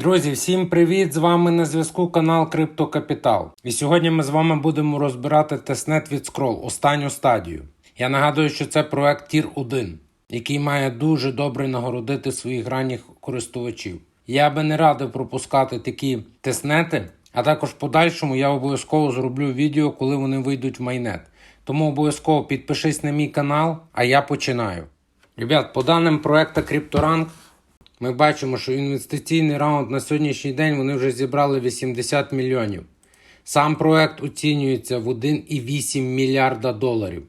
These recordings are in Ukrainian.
Друзі, всім привіт! З вами на зв'язку канал Криптокапітал. І сьогодні ми з вами будемо розбирати тестнет від Scroll, останню стадію. Я нагадую, що це проект Tier 1, який має дуже добре нагородити своїх ранніх користувачів. Я би не радив пропускати такі тестнети, а також в подальшому я обов'язково зроблю відео, коли вони вийдуть в майнет. Тому обов'язково підпишись на мій канал, а я починаю. Ребят, по даним проекту CryptoRank, ми бачимо, що інвестиційний раунд на сьогоднішній день вони вже зібрали 80 мільйонів. Сам проект оцінюється в 1,8 мільярда доларів.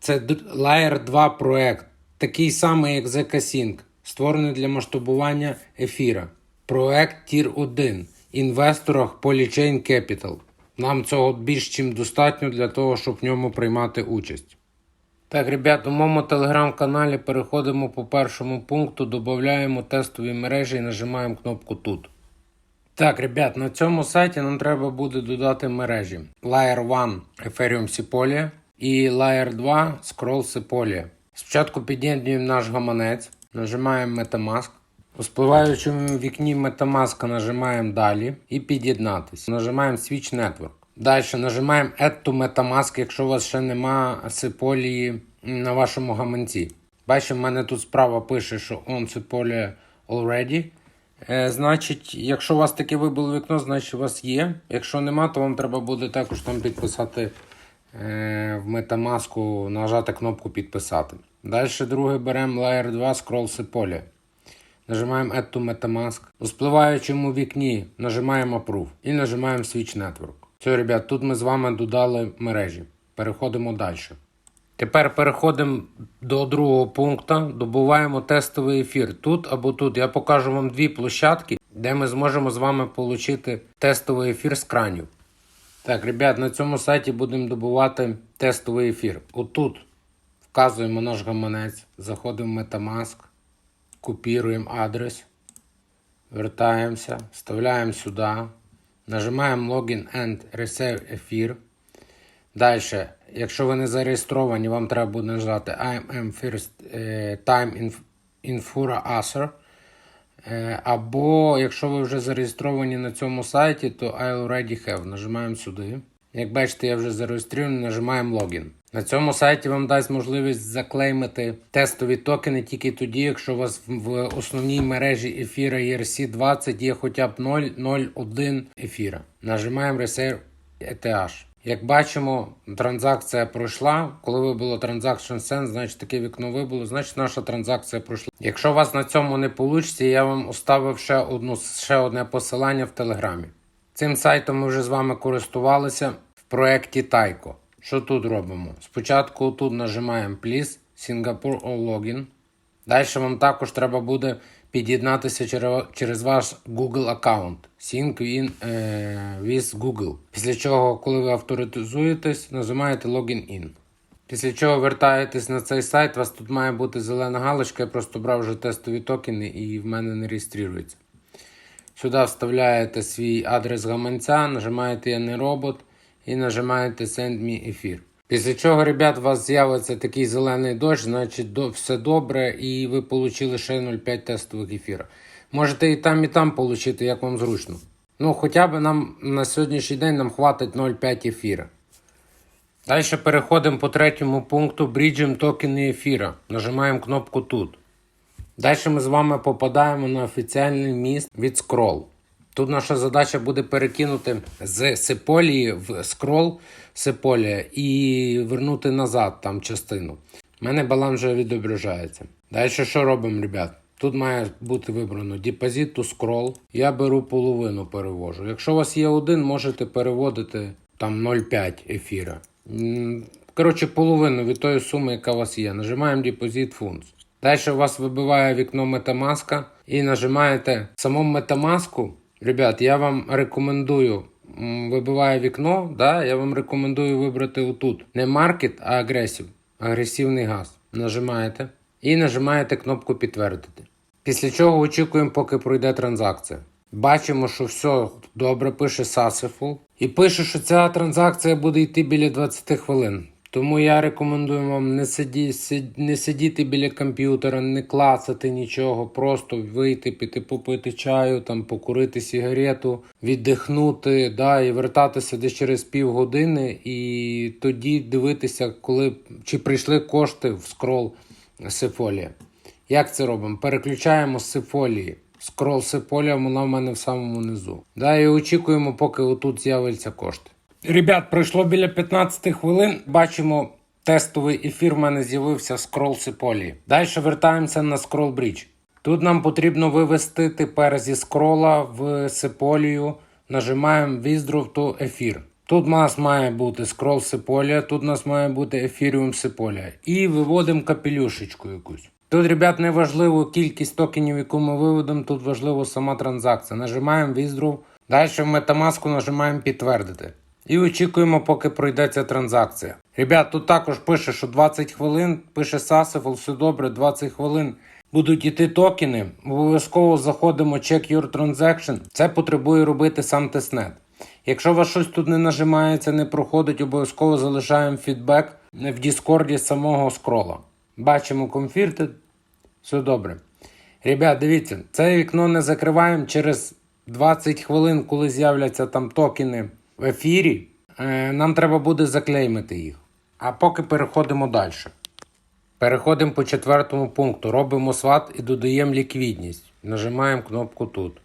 Це Layer 2 проект, такий самий, як ZK-Sync, створений для масштабування ефіра. Проект Tier 1, інвесторах Polychain Capital. Нам цього більш чим достатньо для того, щоб в ньому приймати участь. Так, ребят, у моєму телеграм-каналі переходимо по першому пункту, додаємо тестові мережі і нажимаємо кнопку тут. Так, ребят, на цьому сайті нам треба буде додати мережі Layer 1 Ethereum Sepolia і Layer 2 Scroll Sepolia. Спочатку під'єднуємо наш гаманець, нажимаємо Metamask. У спливаючому вікні Metamask нажимаємо далі і під'єднатися. Нажимаємо Switch Network. Далі нажимаємо Add to Metamask, якщо у вас ще нема Sepolia на вашому гаманці. Бачимо, в мене тут справа пише, що on Sepolia already. Е, значить, якщо у вас таке вибило вікно, значить у вас є. Якщо нема, то вам треба буде також там підписати е, в Metamask, нажати кнопку підписати. Далі друге беремо Layer 2 Scroll Sepolia. Нажимаємо Add to Metamask. У спливаючому вікні нажимаємо Approve і нажимаємо Switch Network. Все, ребят, тут ми з вами додали мережі. Переходимо далі. Тепер переходимо до другого пункту. Добуваємо тестовий ефір тут або тут. Я покажу вам дві площадки, де ми зможемо з вами отримати тестовий ефір з кранів. Так, ребят, на цьому сайті будемо добувати тестовий ефір. Отут вказуємо наш гаманець, заходимо в Metamask, копіруємо адрес, вертаємося, вставляємо сюди, нажимаємо Login and Receive ефір. Далі, якщо ви не зареєстровані, вам треба буде нажати I am first е, time in, Asser. Е, Або якщо ви вже зареєстровані на цьому сайті, то I already have. Нажимаємо сюди. Як бачите, я вже зареєстрований, нажимаємо Login. На цьому сайті вам дасть можливість заклеймити тестові токени тільки тоді, якщо у вас в- основній мережі ефіра ERC20 є хоча б 0,01 ефіра. Нажимаємо Reserve ETH. Як бачимо, транзакція пройшла. Коли вибило Transaction Send, значить таке вікно вибуло, значить наша транзакція пройшла. Якщо у вас на цьому не вийде, я вам оставив ще, одну, ще одне посилання в Телеграмі. Цим сайтом ми вже з вами користувалися проєкті Taiko. Що тут робимо? Спочатку тут нажимаємо Please, Singapore All Login. Далі вам також треба буде під'єднатися через, ваш Google аккаунт Sync in, е, with Google. Після чого, коли ви авторизуєтесь, нажимаєте Login In. Після чого вертаєтесь на цей сайт, у вас тут має бути зелена галочка, я просто брав вже тестові токени і в мене не реєструється. Сюди вставляєте свій адрес гаманця, нажимаєте Я не робот і нажимаєте Send me ефір. Після чого, ребят, у вас з'явиться такий зелений дощ, значить все добре, і ви отримали ще 0,5 тестових ефіра. Можете і там, і там отримати, як вам зручно. Ну, хоча б нам на сьогоднішній день нам хватить 0,5 ефіра. Далі переходимо по третьому пункту Bridgem токени ефіра. Нажимаємо кнопку тут. Далі ми з вами попадаємо на офіціальний міст від Scroll. Тут наша задача буде перекинути з Сеполії в Scroll Сеполія і вернути назад там частину. У мене баланс вже відображається. Далі що робимо, ребят? Тут має бути вибрано Deposit to Scroll. Я беру половину перевожу. Якщо у вас є один, можете переводити там 0,5 ефіра. Коротше, половину від тої суми, яка у вас є. Нажимаємо Deposit Funds. Далі у вас вибиває вікно Metamask і нажимаєте в самому. Ребят, я вам рекомендую. Вибиває вікно, да, я вам рекомендую вибрати отут. Не Market, а Aggressive. Агресивний газ. Нажимаєте і нажимаєте кнопку підтвердити. Після чого очікуємо, поки пройде транзакція. Бачимо, що все добре, пише Successful. І пише, що ця транзакція буде йти біля 20 хвилин. Тому я рекомендую вам не, сиді, сид- не сидіти біля комп'ютера, не клацати нічого, просто вийти, піти попити чаю, там, покурити сигарету, віддихнути, да, і вертатися десь через півгодини, і тоді дивитися, коли чи прийшли кошти в скрол Сифолія. Як це робимо? Переключаємо з Сифолії. Скрол Сифолія, вона в мене в самому низу. Да, і очікуємо, поки отут з'являться кошти. Ребят, пройшло біля 15 хвилин. Бачимо, тестовий ефір в мене з'явився скрол Сиполі. Далі вертаємося на скрол Брідж. Тут нам потрібно вивести тепер зі скрола в Сиполію. Нажимаємо Withdraw to ефір. Тут у нас має бути скрол Сиполія, тут у нас має бути ефіріум Сиполія. І виводимо капелюшечку якусь. Тут, ребят, не важливо кількість токенів, яку ми виведемо, тут важливо сама транзакція. Нажимаємо Withdraw. Далі в Metamask нажимаємо підтвердити. І очікуємо, поки пройде ця транзакція. Ребят, тут також пише, що 20 хвилин, пише Saseful, все добре, 20 хвилин. Будуть іти токени. Обов'язково заходимо Check Your Transaction. Це потребує робити сам тестнет. Якщо вас щось тут не нажимається, не проходить, обов'язково залишаємо фідбек в Діскорді самого скрола. Бачимо Confirted. Все добре. Ребят, дивіться, це вікно не закриваємо через 20 хвилин, коли з'являться там токени в ефірі. Е, нам треба буде заклеймити їх. А поки переходимо далі. Переходимо по четвертому пункту. Робимо сват і додаємо ліквідність. Нажимаємо кнопку тут.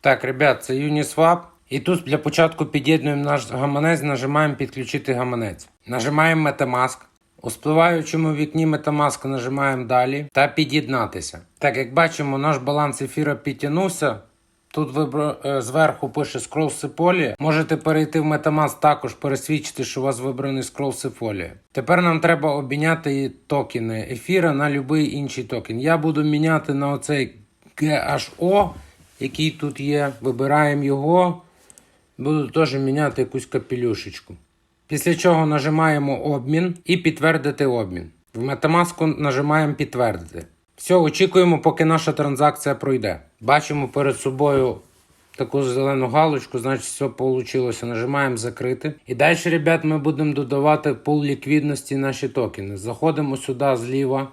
Так, ребят, це Uniswap. І тут для початку під'єднуємо наш гаманець, нажимаємо підключити гаманець. Нажимаємо Metamask. У спливаючому вікні Metamask нажимаємо далі та під'єднатися. Так, як бачимо, наш баланс ефіра підтягнувся. Тут вибро... е, зверху пише Scroll Сиполі. Можете перейти в Metamask також пересвідчити, що у вас вибраний Scroll Сиполі. Тепер нам треба обміняти токени ефіра на будь-який інший токен. Я буду міняти на оцей GHO, який тут є. Вибираємо його. Буду теж міняти якусь капелюшечку. Після чого нажимаємо обмін і підтвердити обмін. В Metamask нажимаємо підтвердити. Все, очікуємо, поки наша транзакція пройде. Бачимо перед собою таку зелену галочку, значить все вийшло. Нажимаємо закрити. І далі, ребят, ми будемо додавати пул ліквідності наші токени. Заходимо сюди зліва,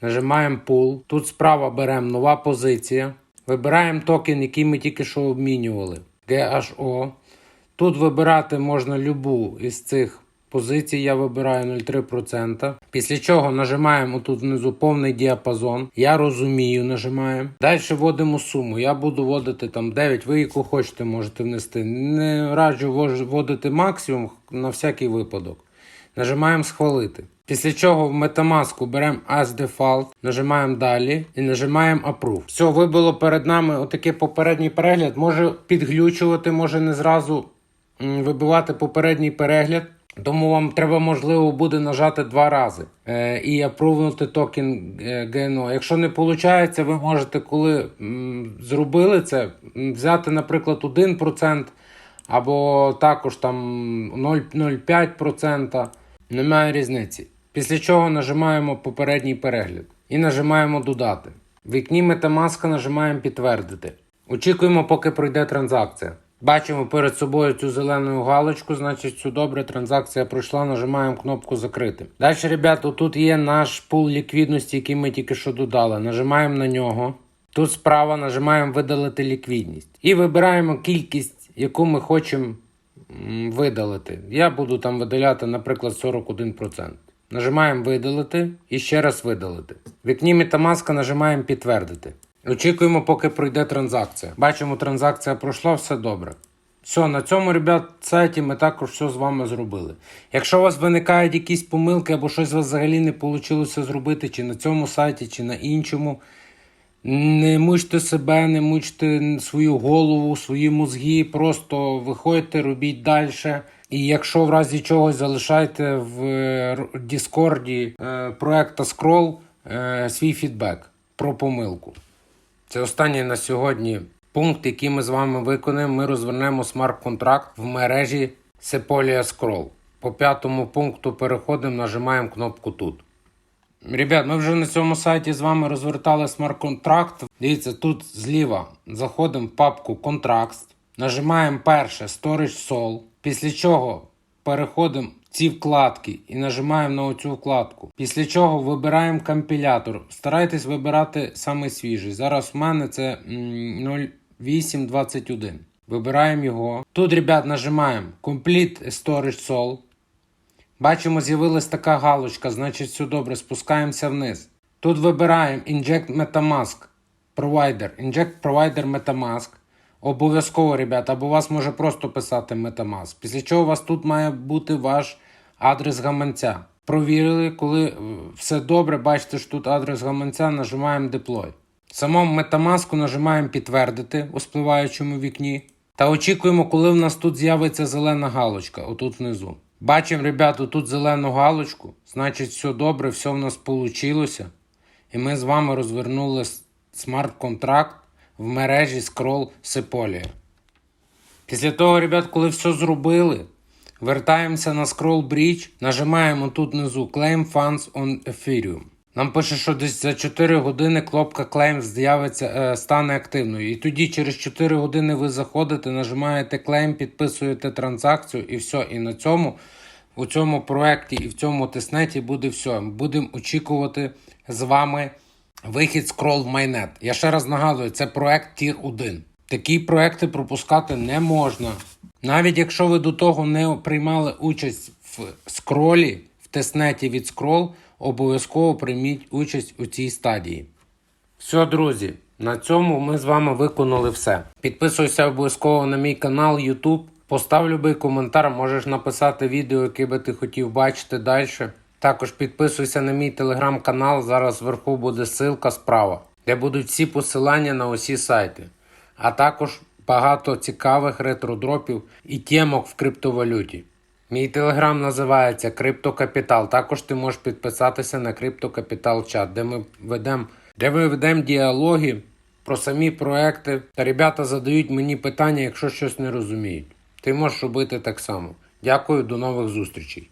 нажимаємо пул. Тут справа беремо нова позиція. Вибираємо токен, який ми тільки що обмінювали. GHO. Тут вибирати можна любу із цих позицій. Я вибираю 0,3%. Після чого нажимаємо тут внизу повний діапазон. Я розумію, нажимаємо. Далі вводимо суму. Я буду вводити там 9, ви яку хочете можете внести. Не раджу вводити максимум на всякий випадок. Нажимаємо схвалити. Після чого в Metamask беремо as default, нажимаємо далі і нажимаємо Approve. Все, вибило перед нами отакий попередній перегляд. Може підглючувати, може не зразу вибивати попередній перегляд. Тому вам треба, можливо, буде нажати два рази е, і апрувнути токен е, GNO. Якщо не виходить, ви можете, коли м, зробили це, взяти, наприклад, 1% або також там 0,05%. Немає різниці. Після чого нажимаємо попередній перегляд і нажимаємо додати. В вікні Metamask нажимаємо підтвердити. Очікуємо, поки пройде транзакція. Бачимо перед собою цю зелену галочку, значить, все добре, транзакція пройшла, нажимаємо кнопку закрити. Далі, ребята, тут є наш пул ліквідності, який ми тільки що додали. Нажимаємо на нього. Тут справа нажимаємо видалити ліквідність. І вибираємо кількість, яку ми хочемо видалити. Я буду там видаляти, наприклад, 41%. Нажимаємо видалити і ще раз видалити. В вікні Metamask нажимаємо підтвердити. Очікуємо, поки пройде транзакція. Бачимо, транзакція пройшла, все добре. Все, на цьому, ребят, сайті ми також все з вами зробили. Якщо у вас виникають якісь помилки або щось у вас взагалі не вийшло зробити, чи на цьому сайті, чи на іншому, не мучте себе, не мучте свою голову, свої мозги, просто виходьте, робіть далі. І якщо в разі чогось залишайте в Діскорді проекта Scroll свій фідбек про помилку. Це останній на сьогодні пункт, який ми з вами виконаємо. Ми розвернемо смарт-контракт в мережі Sepolia Scroll. По п'ятому пункту переходимо, нажимаємо кнопку тут. Ребят, ми вже на цьому сайті з вами розвертали смарт-контракт. Дивіться, тут зліва заходимо в папку Contracts, нажимаємо перше Storage Sol, після чого переходимо ці вкладки і нажимаємо на оцю вкладку. Після чого вибираємо компілятор. Старайтесь вибирати саме свіжий. Зараз в мене це 0821. Вибираємо його. Тут, ребят, нажимаємо Complete Storage Sol. Бачимо, з'явилась така галочка, значить все добре, спускаємося вниз. Тут вибираємо Inject Metamask Provider. Inject Provider Metamask. Обов'язково, ребята, або вас може просто писати Metamask. Після чого у вас тут має бути ваш адрес гаманця. Провірили, коли е, все добре, бачите, що тут адрес гаманця, нажимаємо Deploy. Самому Metamask нажимаємо підтвердити у спливаючому вікні. Та очікуємо, коли в нас тут з'явиться зелена галочка, отут внизу. Бачимо, ребята, тут зелену галочку. Значить, все добре, все в нас вийшло. І ми з вами розвернули смарт-контракт в мережі Scroll Sepolia. Після того, ребят, коли все зробили, вертаємося на Scroll Bridge, нажимаємо тут внизу Claim Funds on Ethereum. Нам пише, що десь за 4 години кнопка Claim з'явиться, е, стане активною. І тоді через 4 години ви заходите, нажимаєте Claim, підписуєте транзакцію і все. І на цьому, у цьому проєкті і в цьому тиснеті буде все. Будемо очікувати з вами вихід Scroll в Mainnet. Я ще раз нагадую, це проект Tier 1. Такі проекти пропускати не можна. Навіть якщо ви до того не приймали участь в скролі, в тестнеті від Scroll, обов'язково прийміть участь у цій стадії. Все, друзі, на цьому ми з вами виконали все. Підписуйся обов'язково на мій канал YouTube. Постав любий коментар, можеш написати відео, яке би ти хотів бачити далі. Також підписуйся на мій телеграм-канал. Зараз зверху буде ссылка справа, де будуть всі посилання на усі сайти. А також багато цікавих ретро-дропів і темок в криптовалюті. Мій телеграм називається Криптокапітал. Також ти можеш підписатися на Криптокапітал чат, де ми ведемо де ми ведемо діалоги про самі проекти. Та ребята задають мені питання, якщо щось не розуміють. Ти можеш робити так само. Дякую, до нових зустрічей.